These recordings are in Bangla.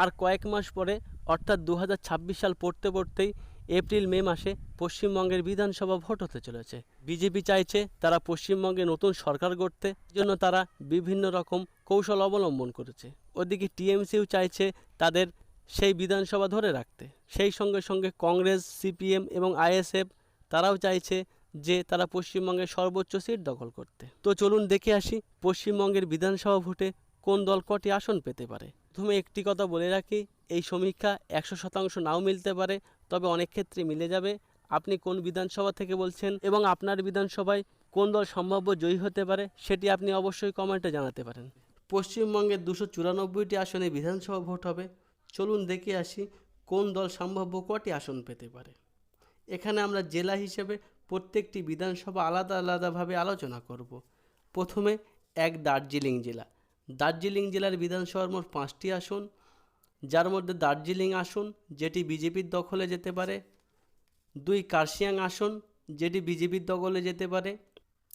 আর কয়েক মাস পরে, অর্থাৎ দু হাজার ছাব্বিশ সাল পড়তে পড়তেই এপ্রিল মে মাসে পশ্চিমবঙ্গের বিধানসভা ভোট হতে চলেছে। বিজেপি চাইছে তারা পশ্চিমবঙ্গে নতুন সরকার গড়তে জন্য তারা বিভিন্ন রকম কৌশল অবলম্বন করেছে। ওদিকে টিএমসিও চাইছে তাদের সেই বিধানসভা ধরে রাখতে। সেই সঙ্গে সঙ্গে কংগ্রেস, সিপিএম এবং আইএসএফ তারাও চাইছে যে তারা পশ্চিমবঙ্গের সর্বোচ্চ সিট দখল করতে। তো চলুন দেখে আসি পশ্চিমবঙ্গের বিধানসভা ভোটে কোন দল কটি আসন পেতে পারে। প্রথমে একটি কথা বলে রাখি, এই সমীক্ষা একশো শতাংশ নাও মিলতে পারে, তবে অনেক ক্ষেত্রে মিলে যাবে। আপনি কোন বিধানসভা থেকে বলছেন এবং আপনার বিধানসভায় কোন দল সম্ভাব্য জয়ী হতে পারে, সেটি আপনি অবশ্যই কমেন্টে জানাতে পারেন। পশ্চিমবঙ্গের দুশো চুরানব্বইটি আসনে বিধানসভা ভোট হবে। চলুন দেখে আসি কোন দল সম্ভাব্য কটি আসন পেতে পারে। এখানে আমরা জেলা হিসেবে প্রত্যেকটি বিধানসভা আলাদা আলাদাভাবে আলোচনা করব। প্রথমে এক দার্জিলিং জেলা। দার্জিলিং জেলার বিধানসভার মোট পাঁচটি আসন। যার মধ্যে দার্জিলিং আসন, যেটি বিজেপির দখলে যেতে পারে। দুই কার্শিয়াং আসন, যেটি বিজেপির দখলে যেতে পারে।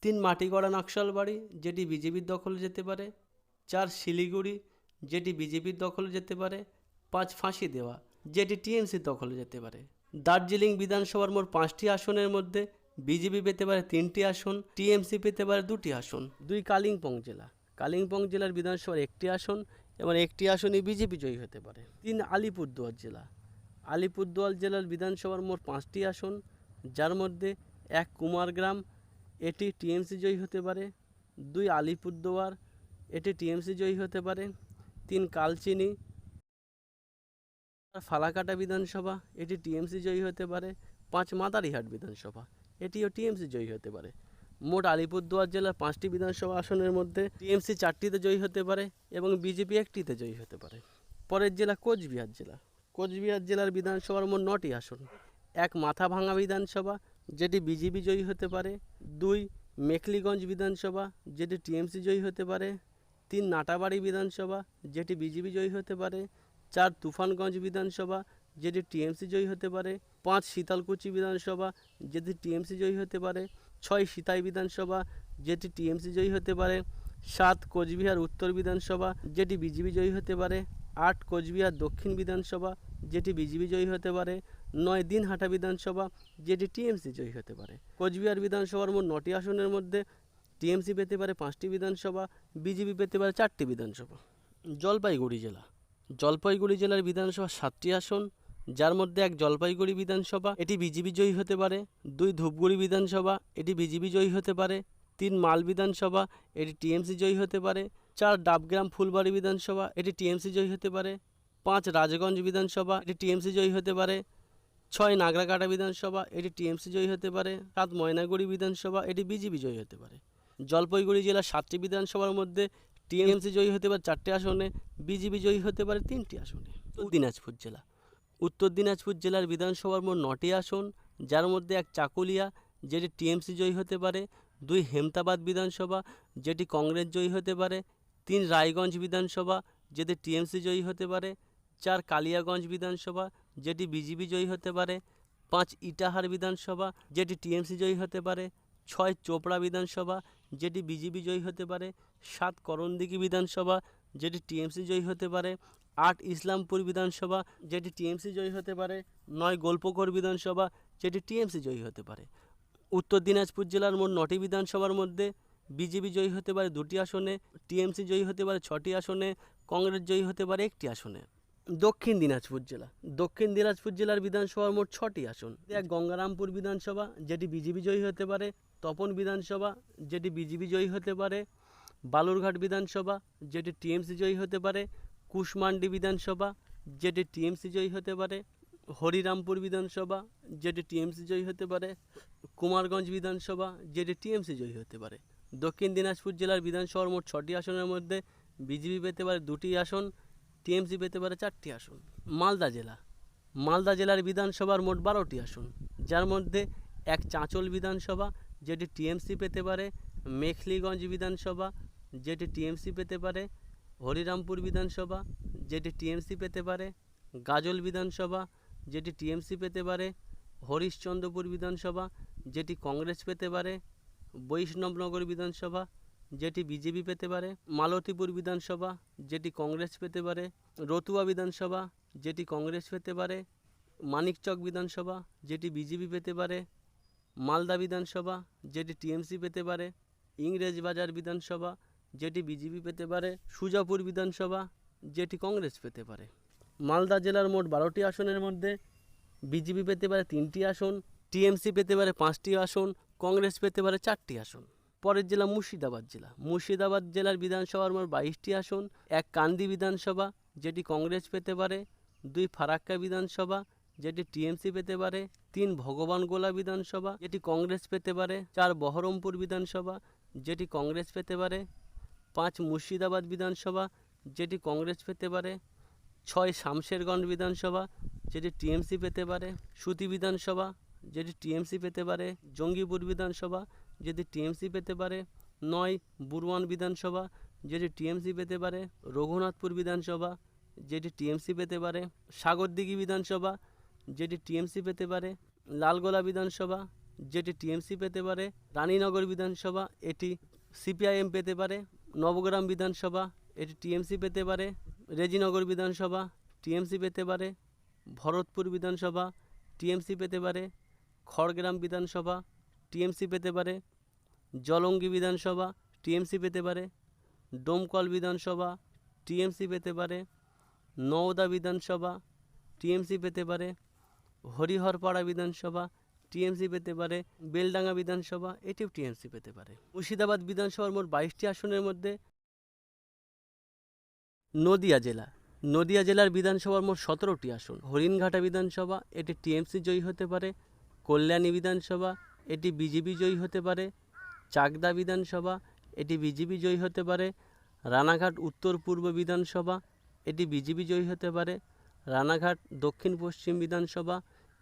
তিন মাটিগড়া নকশালবাড়ি, যেটি বিজেপির দখলে যেতে পারে। চার শিলিগুড়ি, যেটি বিজেপির দখলে যেতে পারে। পাঁচ ফাঁসি দেওয়া, যেটি টিএমসির দখলে যেতে পারে। দার্জিলিং বিধানসভার মোট পাঁচটি আসনের মধ্যে বিজেপি পেতে পারে তিনটি আসন, টিএমসি পেতে পারে দুটি আসন। দুই কালিম্পং জেলা। কালিম্পং জেলার বিধানসভার একটি আসন এবং একটি আসনই বিজেপি জয়ী হতে পারে। তিন আলিপুরদুয়ার জেলা। আলিপুরদুয়ার জেলার বিধানসভার মোট পাঁচটি আসন, যার মধ্যে এক কুমারগ্রাম এটি টিএমসি জয়ী হতে পারে। দুই আলিপুরদুয়ার, এটি টিএমসি জয়ী হতে পারে। তিন কালচিনি ফালাকাটা বিধানসভা, এটি টিএমসি জয়ী হতে পারে। পাঁচ মাদারিহাট বিধানসভা, এটিও টিএমসি জয়ী হতে পারে। মোট আলিপুরদুয়ার জেলার পাঁচটি বিধানসভা আসনের মধ্যে টিএমসি চারটিতে জয়ী হতে পারে এবং বিজেপি একটিতে জয়ী হতে পারে। পরের জেলা কোচবিহার জেলা। কোচবিহার জেলার বিধানসভার মোট নটি আসন। এক মাথাভাঙা বিধানসভা, যেটি বিজেপি জয়ী হতে পারে। দুই মেখলিগঞ্জ বিধানসভা, যেটি টিএমসি জয়ী হতে পারে। তিন নাটাবাড়ি বিধানসভা, যেটি বিজেপি জয়ী হতে পারে। চার তুফানগঞ্জ বিধানসভা, যেটি টিএমসি জয়ী হতে পারে। পাঁচ শীতলকুচি বিধানসভা, যেটি টিএমসি জয়ী হতে পারে। ছয় সিতাই বিধানসভা, যেটি টিএমসি জয়ী হতে পারে। সাত কোচবিহার উত্তর বিধানসভা, যেটি বিজেপি জয়ী হতে পারে। আট কোচবিহার দক্ষিণ বিধানসভা, যেটি বিজেপি জয়ী হতে পারে। নয় দিনহাটা বিধানসভা, যেটি টিএমসি জয়ী হতে পারে। কোচবিহার বিধানসভার মোট নটি আসনের মধ্যে টিএমসি পেতে পারে পাঁচটি বিধানসভা, বিজেপি পেতে পারে চারটি বিধানসভা। জলপাইগুড়ি জেলা। জলপাইগুড়ি জেলার বিধানসভা সাতটি আসন যার মধ্যে এক জলপাইগুড়ি বিধানসভা, এটি বিজেপি জয়ী হতে পারে। দুই ধূপগুড়ি বিধানসভা, এটি বিজেপি জয়ী হতে পারে। তিন মাল বিধানসভা, এটি টিএমসি জয়ী হতে পারে। চার ডাবগ্রাম ফুলবাড়ি বিধানসভা, এটি টিএমসি জয়ী হতে পারে। পাঁচ রাজগঞ্জ বিধানসভা, এটি টিএমসি জয়ী হতে পারে। ছয় নাগরাকাটা বিধানসভা, এটি টিএমসি জয়ী হতে পারে। সাত ময়নাগুড়ি বিধানসভা, এটি বিজেপি জয়ী হতে পারে। জলপাইগুড়ি জেলার সাতটি বিধানসভার মধ্যে টিএমসি জয়ী হতে পারে চারটি আসনে, বিজেপি জয়ী হতে পারে তিনটি আসনে। দিনাজপুর জেলা। উত্তর দিনাজপুর জেলার বিধানসভার মোট নটি আসন, যার মধ্যে এক চাকুলিয়া, যেটি টিএমসি জয়ী হতে পারে, দুই হেমতাবাদ বিধানসভা, যেটি কংগ্রেস জয়ী হতে পারে, তিন রায়গঞ্জ বিধানসভা, যেটি টিএমসি জয়ী হতে পারে, চার কালিয়াগঞ্জ বিধানসভা, যেটি বিজেপি জয়ী হতে পারে, পাঁচ ইটাহার বিধানসভা, যেটি টিএমসি জয়ী হতে পারে, ছয় চোপড়া বিধানসভা, যেটি বিজেপি জয়ী হতে পারে, সাত করণদিঘি বিধানসভা, যেটি টিএমসি জয়ী হতে পারে আট ইসলামপুর বিধানসভা, যেটি টিএমসি জয়ী হতে পারে। নয় গল্পকর বিধানসভা, যেটি টিএমসি জয়ী হতে পারে। উত্তর দিনাজপুর জেলার মোট নটি বিধানসভার মধ্যে বিজেপি জয়ী হতে পারে দুটি আসনে, টিএমসি জয়ী হতে পারে ছটি আসনে, কংগ্রেস জয়ী হতে পারে একটি আসনে। দক্ষিণ দিনাজপুর জেলা। দক্ষিণ দিনাজপুর জেলার বিধানসভার মোট ছটি আসন। এক গঙ্গারামপুর বিধানসভা, যেটি বিজেপি জয়ী হতে পারে। তপন বিধানসভা, যেটি বিজেপি জয়ী হতে পারে। বালুরঘাট বিধানসভা, যেটি টিএমসি জয়ী হতে পারে। কুশমান্ডি বিধানসভা, যেটি টিএমসি জয়ী হতে পারে। হরিরামপুর বিধানসভা, যেটি টিএমসি জয়ী হতে পারে। কুমারগঞ্জ বিধানসভা, যেটি টিএমসি জয়ী হতে পারে। দক্ষিণ দিনাজপুর জেলার বিধানসভার মোট ছটি আসনের মধ্যে বিজেপি পেতে পারে দুটি আসন, টিএমসি পেতে পারে চারটি আসন। মালদা জেলা, মালদা জেলার বিধানসভার মোট বারোটি আসন। যার মধ্যে এক চাঁচল বিধানসভা, যেটি টিএমসি পেতে পারে। মেখলিগঞ্জ বিধানসভা, যেটি টিএমসি পেতে পারে। হরিরামপুর বিধানসভা, যেটি টিএমসি পেতে পারে। গাজল বিধানসভা, যেটি টিএমসি পেতে পারে। হরিশ্চন্দ্রপুর বিধানসভা, যেটি কংগ্রেস পেতে পারে। বৈষ্ণবনগর বিধানসভা, যেটি বিজেপি পেতে পারে। মালতীপুর বিধানসভা, যেটি কংগ্রেস পেতে পারে। রতুয়া বিধানসভা, যেটি কংগ্রেস পেতে পারে। মানিকচক বিধানসভা, যেটি বিজেপি পেতে পারে। মালদা বিধানসভা, যেটি টিএমসি পেতে পারে। ইংরেজবাজার বিধানসভা যেটি বিজেপি পেতে পারে, সুজাপুর বিধানসভা যেটি কংগ্রেস পেতে পারে। মালদা জেলার মোট বারোটি আসনের মধ্যে বিজেপি পেতে পারে তিনটি আসন, টিএমসি পেতে পারে পাঁচটি আসন, কংগ্রেস পেতে পারে চারটি আসন। পরের জেলা মুর্শিদাবাদ জেলা। মুর্শিদাবাদ জেলার বিধানসভার মোট বাইশটি আসন, এক কান্দি বিধানসভা যেটি কংগ্রেস পেতে পারে, দুই ফারাক্কা বিধানসভা যেটি টিএমসি পেতে পারে, তিন ভগবান গোলা বিধানসভা যেটি কংগ্রেস পেতে পারে, চার বহরমপুর বিধানসভা যেটি কংগ্রেস পেতে পারে পাঁচ মুর্শিদাবাদ বিধানসভা, যেটি কংগ্রেস পেতে পারে। ছয় শামশেরগঞ্জ বিধানসভা, যেটি টিএমসি পেতে পারে। সুতি বিধানসভা, যেটি টিএমসি পেতে পারে। জঙ্গিপুর বিধানসভা, যেটি টিএমসি পেতে পারে। নয় বুরওয়ান বিধানসভা, যেটি টিএমসি পেতে পারে। রঘুনাথপুর বিধানসভা, যেটি টিএমসি পেতে পারে। সাগরদিঘি বিধানসভা, যেটি টিএমসি পেতে পারে। লালগোলা বিধানসভা, যেটি টিএমসি পেতে পারে। রানীনগর বিধানসভা, এটি সিপিআইএম পেতে পারে। নবগ্রাম বিধানসভা, এটি টিএমসি পেতে পারে। রেজিনগর বিধানসভা, টিএমসি পেতে পারে। ভরতপুর বিধানসভা, টিএমসি পেতে পারে। খড়গ্রাম বিধানসভা, টিএমসি পেতে পারে। জলঙ্গি বিধানসভা, টিএমসি পেতে পারে। ডোমকল বিধানসভা, টিএমসি পেতে পারে। নওদা বিধানসভা, টিএমসি পেতে পারে। হরিহরপাড়া বিধানসভা টিএমসি পেতে পারে, বেলডাঙ্গা বিধানসভা, এটিও টিএমসি পেতে পারে। মুর্শিদাবাদ বিধানসভার মোট বাইশটি আসনের মধ্যে নদিয়া জেলা। নদিয়া জেলার বিধানসভার মোট সতেরোটি আসন। হরিণঘাটা বিধানসভা, এটি টিএমসি জয়ী হতে পারে। কল্যাণী বিধানসভা, এটি বিজেপি জয়ী হতে পারে। চাকদা বিধানসভা, এটি বিজেপি জয়ী হতে পারে। রানাঘাট উত্তর পূর্ব বিধানসভা, এটি বিজেপি জয়ী হতে পারে। রানাঘাট দক্ষিণ পশ্চিম বিধানসভা,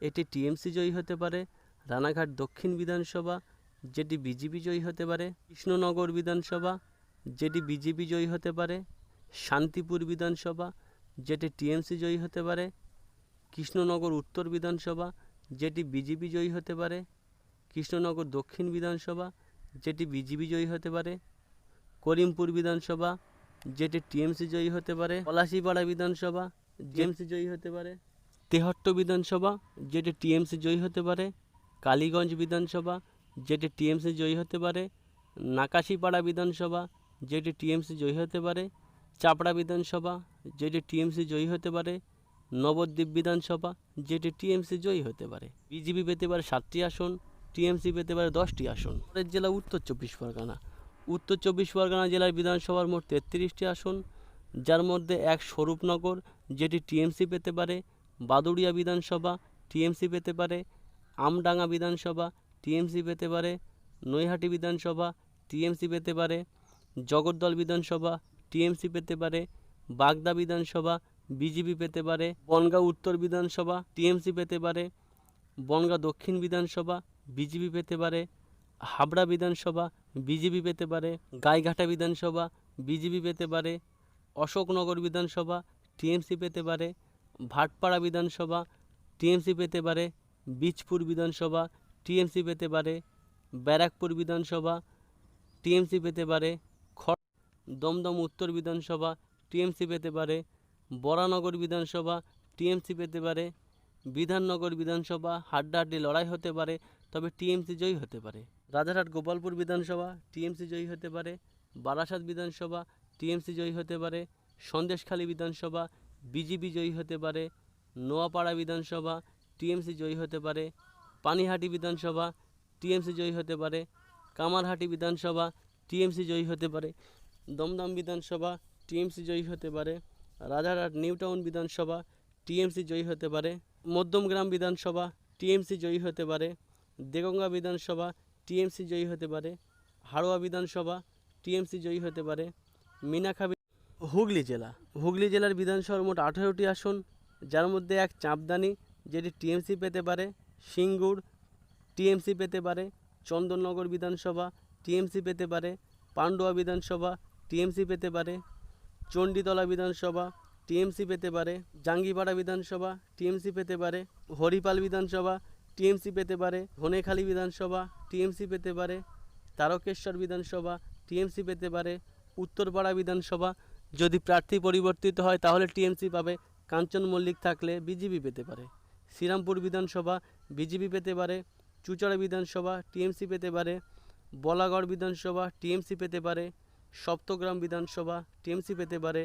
এটি টিএমসি জয়ী হতে পারে। রানাঘাট দক্ষিণ বিধানসভা, যেটি বিজেপি জয়ী হতে পারে। কৃষ্ণনগর বিধানসভা, যেটি বিজেপি জয়ী হতে পারে। শান্তিপুর বিধানসভা, যেটি টিএমসি জয়ী হতে পারে। কৃষ্ণনগর উত্তর বিধানসভা, যেটি বিজেপি জয়ী হতে পারে। কৃষ্ণনগর দক্ষিণ বিধানসভা, যেটি বিজেপি জয়ী হতে পারে। করিমপুর বিধানসভা, যেটি টিএমসি জয়ী হতে পারে। পলাশিপাড়া বিধানসভা জেএমসি জয়ী হতে পারে। তেহট্ট বিধানসভা, যেটি টিএমসি জয়ী হতে পারে। কালীগঞ্জ বিধানসভা, যেটি টিএমসি জয়ী হতে পারে। নাকাশিপাড়া বিধানসভা, যেটি টিএমসি জয়ী হতে পারে। চাপড়া বিধানসভা, যেটি টিএমসি জয়ী হতে পারে। নবদ্বীপ বিধানসভা, যেটি টিএমসি জয়ী হতে পারে। বিজেপি পেতে পারে সাতটি আসন, টিএমসি পেতে পারে দশটি আসন। পরের জেলা উত্তর চব্বিশ পরগনা। উত্তর চব্বিশ পরগনা জেলার বিধানসভার মোট তেত্রিশটি আসন। যার মধ্যে এক স্বরূপনগর, যেটি টিএমসি পেতে পারে। বাদুড়িয়া বিধানসভা, টিএমসি পেতে পারে। আমডাঙ্গা বিধানসভা টিএমসি পেতে পারে নৈহাটি বিধানসভা টিএমসি পেতে পারে জগদ্দল বিধানসভা টিএমসি পেতে পারে বাগদা বিধানসভা বিজেপি পেতে পারে বনগাঁ উত্তর বিধানসভা টিএমসি পেতে পারে বনগাঁ দক্ষিণ বিধানসভা বিজেপি পেতে পারে হাবড়া বিধানসভা বিজেপি পেতে পারে গাইঘাটা বিধানসভা বিজেপি পেতে পারে অশোকনগর বিধানসভা টিএমসি পেতে পারে ভাটপাড়া বিধানসভা টিএমসি পেতে পারে বীজপুর বিধানসভা, টিএমসি পেতে পারে, ব্যারাকপুর বিধানসভা, টিএমসি পেতে পারে দমদম উত্তর বিধানসভা, টিএমসি পেতে পারে, বরানগর বিধানসভা, টিএমসি পেতে পারে, বিধাননগর বিধানসভা, হাড্ডাহাড্ডি লড়াই হতে পারে, তবে টিএমসি জয়ী হতে পারে। রাজারহাট গোপালপুর বিধানসভা, টিএমসি জয়ী হতে পারে, বারাসাত বিধানসভা, টিএমসি জয়ী হতে পারে, সন্দেশখালী বিধানসভা, বিজেপি জয়ী হতে পারে, নোয়াপাড়া বিধানসভা টিএমসি জয়ী হতে পারে, পানিহাটি বিধানসভা টিএমসি জয়ী হতে পারে, কামারহাটি বিধানসভা টিএমসি জয়ী হতে পারে, দমদম বিধানসভা টিএমসি জয়ী হতে পারে, রাজারহাট নিউ টাউন বিধানসভা টিএমসি জয়ী হতে পারে, মধ্যমগ্রাম বিধানসভা টিএমসি জয়ী হতে পারে, দেগঙ্গা বিধানসভা টিএমসি জয়ী হতে পারে, হাড়োয়া বিধানসভা টিএমসি জয়ী হতে পারে মিনাখাবি হুগলি জেলা। হুগলি জেলার বিধানসভার মোট আঠেরোটি আসন, যার মধ্যে এক চাঁপদানি যেটি টিএমসি পেতে পারে, সিঙ্গুর টিএমসি পেতে পারে, চন্দননগর বিধানসভা টিএমসি পেতে পারে, পান্ডুয়া বিধানসভা টিএমসি পেতে পারে, চণ্ডীতলা বিধানসভা টিএমসি পেতে পারে, জাঙ্গিপাড়া বিধানসভা টিএমসি পেতে পারে, হরিপাল বিধানসভা টিএমসি পেতে পারে, ধনেখালি বিধানসভা টিএমসি পেতে পারে, তারকেশ্বর বিধানসভা টিএমসি পেতে পারে, উত্তরপাড়া বিধানসভা যদি প্রার্থী পরিবর্তিত হয় তাহলে টিএমসি পাবে, কাঞ্চন মল্লিক থাকলে বিজেপি পেতে পারে। শ্রীরামপুর বিধানসভা, বিজেপি পেতে পারে, চুচড়া বিধানসভা, টিএমসি পেতে পারে, বলাগড় বিধানসভা, টিএমসি পেতে পারে, সপ্তগ্রাম বিধানসভা, টিএমসি পেতে পারে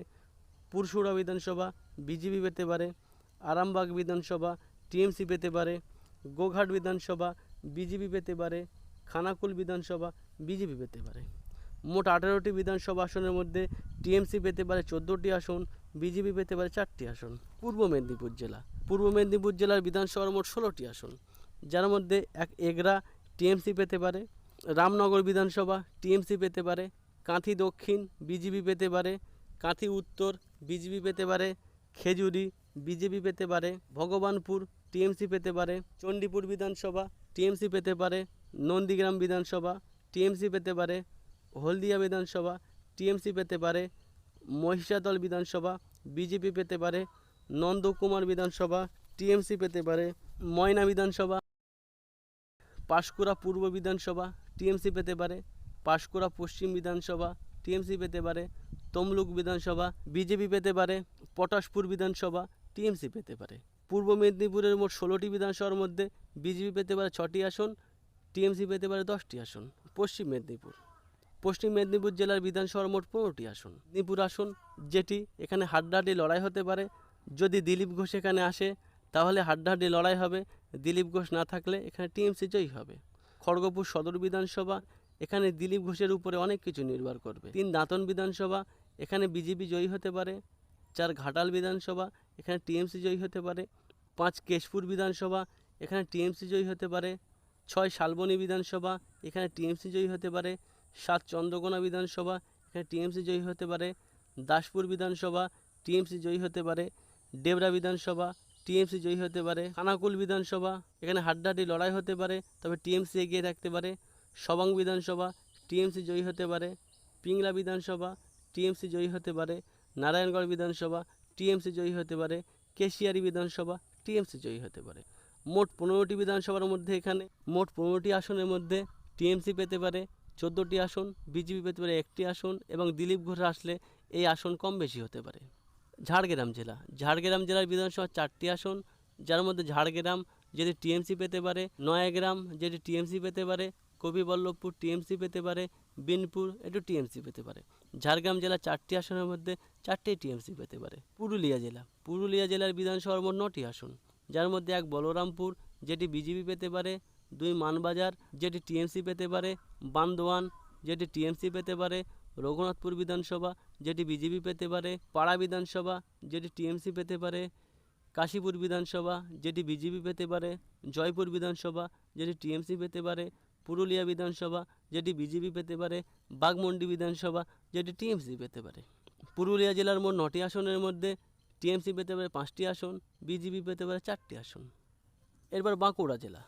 পুরসুরা বিধানসভা, বিজেপি পেতে পারে, আরামবাগ বিধানসভা, টিএমসি পেতে পারে, গোঘাট বিধানসভা, বিজেপি পেতে পারে, খানাকুল বিধানসভা, বিজেপি পেতে পারে। মোট আঠারোটি বিধানসভা আসনের মধ্যে টিএমসি পেতে পারে চোদ্দোটি আসন, বিজেপি পেতে পারে চারটি আসন। পূর্ব মেদিনীপুর জেলা। পূর্ব মেদিনীপুর জেলার বিধানসভার মোট ষোলোটি আসন যার মধ্যে এক এগরা টিএমসি পেতে পারে রামনগর বিধানসভা টিএমসি পেতে পারে কাঁথি দক্ষিণ বিজেপি পেতে পারে কাঁথি উত্তর বিজেপি পেতে পারে খেজুরি বিজেপি পেতে পারে ভগবানপুর টিএমসি পেতে পারে চণ্ডীপুর বিধানসভা টিএমসি পেতে পারে নন্দীগ্রাম বিধানসভা টিএমসি পেতে পারে হলদিয়া বিধানসভা টিএমসি পেতে পারে মহিষাদল বিধানসভা বিজেপি পেতে পারে নন্দকুমার বিধানসভা, টিএমসি পেতে পারে, ময়না বিধানসভা, পাঁশকুড়া পূর্ব বিধানসভা, টিএমসি পেতে পারে, পাঁশকুড়া পশ্চিম বিধানসভা, টিএমসি পেতে পারে, তমলুক বিধানসভা, বিজেপি পেতে পারে, পটাশপুর বিধানসভা, টিএমসি পেতে পারে। পূর্ব মেদিনীপুরের মোট ষোলোটি বিধানসভার মধ্যে বিজেপি পেতে পারে ছটি আসন, টিএমসি পেতে পারে দশটি আসন, পশ্চিম মেদিনীপুর। পশ্চিম মেদিনীপুর জেলার বিধানসভার মোট পনেরোটি আসন। মেদিনীপুর আসন, যেটি এখানে হাড্ডাহাড্ডি লড়াই হতে পারে যদি দিলীপ ঘোষ এখানে আসে, তাহলে হাড্ডাহাড্ডি লড়াই হবে। দিলীপ ঘোষ না থাকলে এখানে টিএমসি জয়ী হবে। খড়গপুর সদর বিধানসভা, এখানে দিলীপ ঘোষের উপরে অনেক কিছু নির্ভর করবে। তিন দাঁতন বিধানসভা, এখানে বিজেপি জয়ী হতে পারে। চার ঘাটাল বিধানসভা, এখানে টিএমসি জয়ী হতে পারে। পাঁচ কেশপুর বিধানসভা, এখানে টিএমসি জয়ী হতে পারে। ছয় শালবনী বিধানসভা, এখানে টিএমসি জয়ী হতে পারে। সাত চন্দ্রকোনা বিধানসভা, এখানে টিএমসি জয়ী হতে পারে। দাসপুর বিধানসভা, টিএমসি জয়ী হতে পারে। ডেবরা বিধানসভা, টিএমসি জয়ী হতে পারে, খানাকুল বিধানসভা, এখানে হাড্ডাহাড্ডি লড়াই হতে পারে, তবে টিএমসি এগিয়ে থাকতে পারে, সবাং বিধানসভা, টিএমসি জয়ী হতে পারে, পিংলা বিধানসভা, টিএমসি জয়ী হতে পারে, নারায়ণগড় বিধানসভা, টিএমসি জয়ী হতে পারে, কেশিয়ারি বিধানসভা, টিএমসি জয়ী হতে পারে। মোট পনেরোটি বিধানসভার মধ্যে এখানে, মোট পনেরোটি আসনের মধ্যে টিএমসি পেতে পারে চোদ্দোটি আসন, বিজেপি পেতে পারে একটি আসন এবং দিলীপ ঘোষ আসলে এই আসন কম বেশি হতে পারে। ঝাড়গ্রাম জেলা। ঝাড়গ্রাম জেলার বিধানসভা চারটি আসন, যার মধ্যে ঝাড়গ্রাম, যেটি টিএমসি পেতে পারে, নয়াগ্রাম, যেটি টিএমসি পেতে পারে, কবিবল্লভপুর টিএমসি পেতে পারে, বিনপুর একটু টিএমসি পেতে পারে। ঝাড়গ্রাম জেলা চারটি আসনের মধ্যে চারটি টিএমসি পেতে পারে। পুরুলিয়া জেলা। পুরুলিয়া জেলার বিধানসভার মোট নটি আসন, যার মধ্যে এক বলরামপুর, যেটি বিজেপি পেতে পারে, দুই মানবাজার, যেটি টিএমসি পেতে পারে, বান্দোয়ান, যেটি টিএমসি পেতে পারে, রঘুনাথপুর বিধানসভা যেটি বিজেপি পেতে পারে, পাড়া বিধানসভা যেটি টিএমসি পেতে পারে, কাশীপুর বিধানসভা যেটি বিজেপি পেতে পারে, জয়পুর বিধানসভা যেটি টিএমসি পেতে পারে, পুরুলিয়া বিধানসভা যেটি বিজেপি পেতে পারে বাগমন্ডি বিধানসভা যেটি টিএমসি পেতে পারে। পুরুলিয়া জেলার মোট নটি আসনের মধ্যে টিএমসি পেতে পারে পাঁচটি আসন, বিজেপি পেতে পারে চারটি আসন। এরপর বাঁকুড়া জেলা।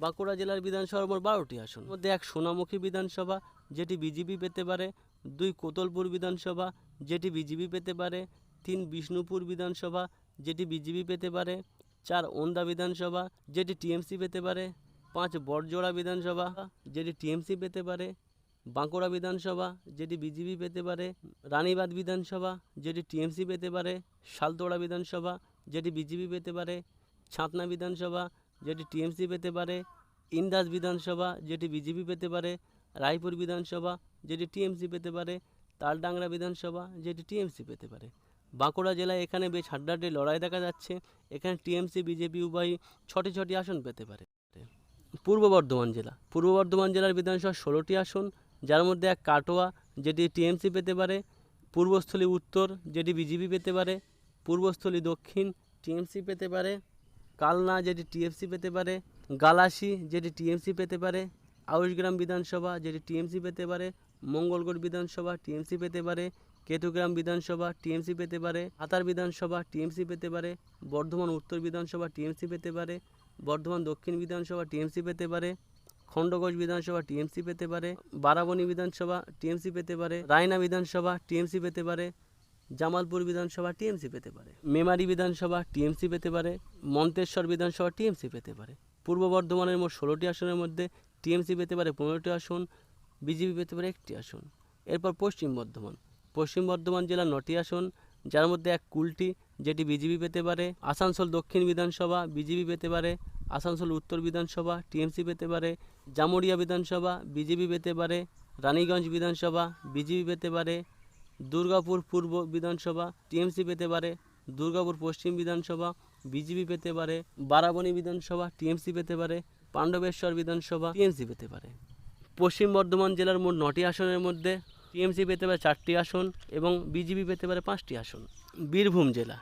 বাঁকুড়া জেলার বিধানসভার মোট বারোটি আসন। মধ্যে এক সোনামুখী বিধানসভা যেটি বিজেপি পেতে পারে দুই কোতলপুর বিধানসভা, যেটি বিজেপি পেতে পারে। তিন বিষ্ণুপুর বিধানসভা, যেটি বিজেপি পেতে পারে। চার ওন্দা বিধানসভা, যেটি টিএমসি পেতে পারে। পাঁচ বড়জোড়া বিধানসভা, যেটি টিএমসি পেতে পারে। বাঁকুড়া বিধানসভা, যেটি বিজেপি পেতে পারে। রানীবাঁধ বিধানসভা, যেটি টিএমসি পেতে পারে। শালতোড়া বিধানসভা, যেটি বিজেপি পেতে পারে। ছাতনা বিধানসভা, যেটি টিএমসি পেতে পারে। ইন্দাস বিধানসভা, যেটি বিজেপি পেতে পারে। রায়পুর বিধানসভা যেটি টিএমসি পেতে পারে, তালডাংরা বিধানসভা যেটি টিএমসি পেতে পারে। বাঁকুড়া জেলায় এখানে বেশ হাড্ডাহাড্ডি লড়াই দেখা যাচ্ছে। এখানে টিএমসি, বিজেপি উভয়ই ছটি ছটি আসন পেতে পারে। পূর্ব বর্ধমান জেলা। পূর্ব বর্ধমান জেলার বিধানসভা ষোলোটি আসন, যার মধ্যে এক কাটোয়া, যেটি টিএমসি পেতে পারে। পূর্বস্থলী উত্তর, যেটি বিজেপি পেতে পারে। পূর্বস্থলী দক্ষিণ, টিএমসি পেতে পারে। কালনা, যেটি টিএমসি পেতে পারে। গালাসি, যেটি টিএমসি পেতে পারে। আউশগ্রাম বিধানসভা, যেটি টিএমসি পেতে পারে। মঙ্গলগড় বিধানসভা টিএমসি পেতে পারে কেতুগ্রাম বিধানসভা টিএমসি পেতে পারে হাতার বিধানসভা টিএমসি পেতে পারে বর্ধমান উত্তর বিধানসভা টিএমসি পেতে পারে বর্ধমান দক্ষিণ বিধানসভা টিএমসি পেতে পারে খণ্ডঘোষ বিধানসভা টিএমসি পেতে পারে বারাবণী বিধানসভা টিএমসি পেতে পারে রায়না বিধানসভা টিএমসি পেতে পারে জামালপুর বিধানসভা টিএমসি পেতে পারে মেমারি বিধানসভা টিএমসি পেতে পারে মন্তেশ্বর বিধানসভা টিএমসি পেতে পারে পূর্ব বর্ধমানের মোট ষোলোটি আসনের মধ্যে টিএমসি পেতে পারে পনেরোটি আসন বিজেপি পেতে পারে একটি আসন। এরপর পশ্চিম বর্ধমান। পশ্চিম বর্ধমান জেলার নটি আসন, যার মধ্যে এক কুলটি, যেটি বিজেপি পেতে পারে। আসানসোল দক্ষিণ বিধানসভা, বিজেপি পেতে পারে। আসানসোল উত্তর বিধানসভা, টিএমসি পেতে পারে। জামুরিয়া বিধানসভা, বিজেপি পেতে পারে। রানীগঞ্জ বিধানসভা, বিজেপি পেতে পারে। দুর্গাপুর পূর্ব বিধানসভা, টিএমসি পেতে পারে। দুর্গাপুর পশ্চিম বিধানসভা, বিজেপি পেতে পারে। বারাবণী বিধানসভা, টিএমসি পেতে পারে। পাণ্ডবেশ্বর বিধানসভা, টিএমসি পেতে পারে। পশ্চিম বর্ধমান জেলার মোট নটি আসনের মধ্যে টিএমসি পেতে পারে চারটি আসন এবং বিজেপি পেতে পারে পাঁচটি আসন। বীরভূম জেলা।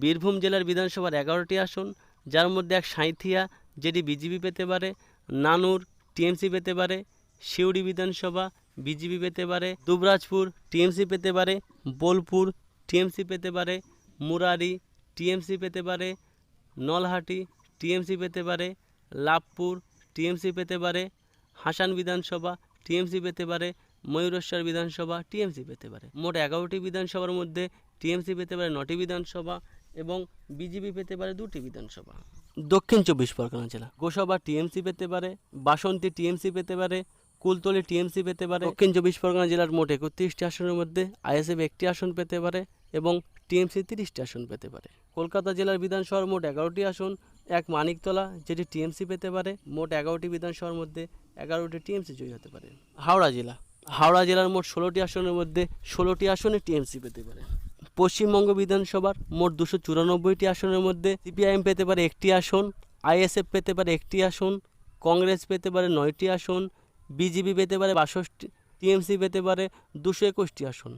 বীরভূম জেলার বিধানসভার এগারোটি আসন, যার মধ্যে এক সাঁইথিয়া, যেটি বিজেপি পেতে পারে। নানুর, টিএমসি পেতে পারে। সিউড়ি বিধানসভা, বিজেপি পেতে পারে। দুবরাজপুর, টিএমসি পেতে পারে। বোলপুর, টিএমসি পেতে পারে। মুরারি, টিএমসি পেতে পারে। নলহাটি, টিএমসি পেতে পারে। লাভপুর, টিএমসি পেতে পারে। হাসান বিধানসভা, টিএমসি পেতে পারে, ময়ূরেশ্বর বিধানসভা, টিএমসি পেতে পারে। মোট এগারোটি বিধানসভার মধ্যে টিএমসি পেতে পারে নটি বিধানসভা এবং বিজেপি পেতে পারে দুটি বিধানসভা। দক্ষিণ চব্বিশ পরগনা জেলা। গোসবা টিএমসি পেতে পারে, বাসন্তী টিএমসি পেতে পারে, কুলতলি টিএমসি পেতে পারে। দক্ষিণ চব্বিশ পরগনা জেলার মোট একত্রিশটি আসনের মধ্যে আইএসএফ একটি আসন পেতে পারে এবং টিএমসি তিরিশটি আসন পেতে পারে। কলকাতা জেলার বিধানসভার মোট এগারোটি আসন, এক মানিকতলা, যেটি টিএমসি পেতে পারে। মোট এগারোটি বিধানসভার মধ্যে এগারোটি টিএমসি জয়ী হতে পারে। হাওড়া জেলা। হাওড়া জেলার মোট ষোলোটি আসনের মধ্যে ষোলোটি আসনে টিএমসি পেতে পারে। পশ্চিমবঙ্গ বিধানসভার মোট দুশো চুরানব্বইটি আসনের মধ্যে সিপিআইএম পেতে পারে একটি আসন, আইএসএফ পেতে পারে একটি আসন, কংগ্রেস পেতে পারে নয়টি আসন, বিজেপি পেতে পারে বাষট্টি টিএমসি পেতে পারে দুশো একুশটি আসন।